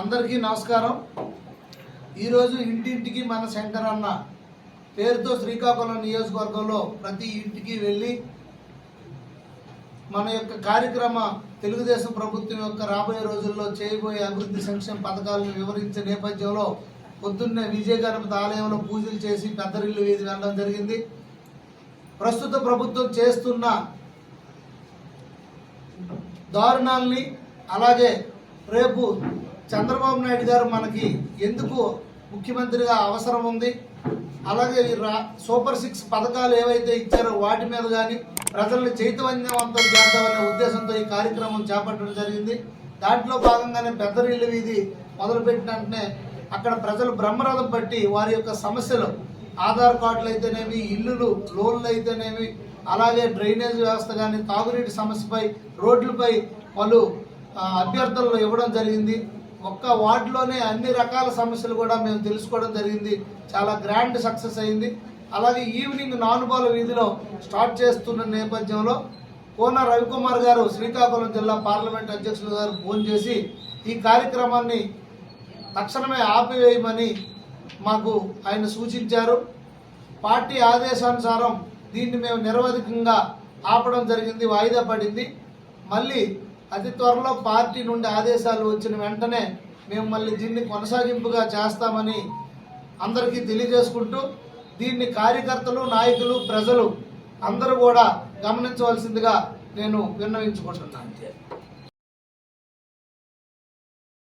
అందరికీ నమస్కారం. ఈరోజు ఇంటింటికి మన శంకరన్న పేరుతో శ్రీకాకుళం నియోజకవర్గంలో ప్రతి ఇంటికి వెళ్ళి మన యొక్క కార్యక్రమ తెలుగుదేశం ప్రభుత్వం యొక్క రాబోయే రోజుల్లో చేయబోయే అభివృద్ధి సంక్షేమ పథకాలను వివరించే నేపథ్యంలో పొద్దున్నే విజయ గణపతి ఆలయంలో పూజలు చేసి పెద్దరిల్లు వీధి వెళ్ళడం జరిగింది. ప్రస్తుత ప్రభుత్వం చేస్తున్న దారుణాల్ని అలాగే రేపు చంద్రబాబు నాయుడు గారు మనకి ఎందుకు ముఖ్యమంత్రిగా అవసరం ఉంది? అలాగే రా సూపర్ సిక్స్ పథకాలు ఏవైతే ఇచ్చారో వాటి మీద కానీ ప్రజల్ని చైతన్యవంతం చేద్దామనే ఉద్దేశంతో ఈ కార్యక్రమం చేపట్టడం జరిగింది. దాంట్లో భాగంగానే పెద్దరీళ్ళ వీధి మొదలుపెట్టిన వెంటనే అక్కడ ప్రజలు బ్రహ్మరథం పట్టి వారి యొక్క సమస్యలు ఆధార్ కార్డులు అయితేనేమి ఇల్లులు లోన్లు అయితేనేమి అలాగే డ్రైనేజ్ వ్యవస్థ కానీ తాగునీటి సమస్యపై రోడ్లపై పలు అభ్యర్థులను అభ్యర్థనలు ఇవ్వడం జరిగింది. ఒక్క వార్డులోనే అన్ని రకాల సమస్యలు కూడా మేము తెలుసుకోవడం జరిగింది. చాలా గ్రాండ్ సక్సెస్ అయింది. అలాగే ఈవినింగ్ నానుబాల వీధిలో స్టార్ట్ చేస్తున్న నేపథ్యంలో కోన రవికుమార్ గారు శ్రీకాకుళం జిల్లా పార్లమెంట్ అధ్యక్షులు గారు ఫోన్ చేసి ఈ కార్యక్రమాన్ని తక్షణమే ఆపివేయమని మాకు ఆయన సూచించారు. పార్టీ ఆదేశానుసారం దీన్ని మేము నిరవధికంగా ఆపడం జరిగింది వాయిదా పడింది. మళ్ళీ అతి త్వరలో పార్టీ నుండి ఆదేశాలు వచ్చిన వెంటనే మేము మళ్ళీ దీన్ని కొనసాగింపుగా చేస్తామని అందరికీ తెలియజేసుకుంటూ దీన్ని కార్యకర్తలు నాయకులు ప్రజలు అందరూ కూడా గమనించవలసిందిగా నేను విన్నవించుకుంటున్నాను.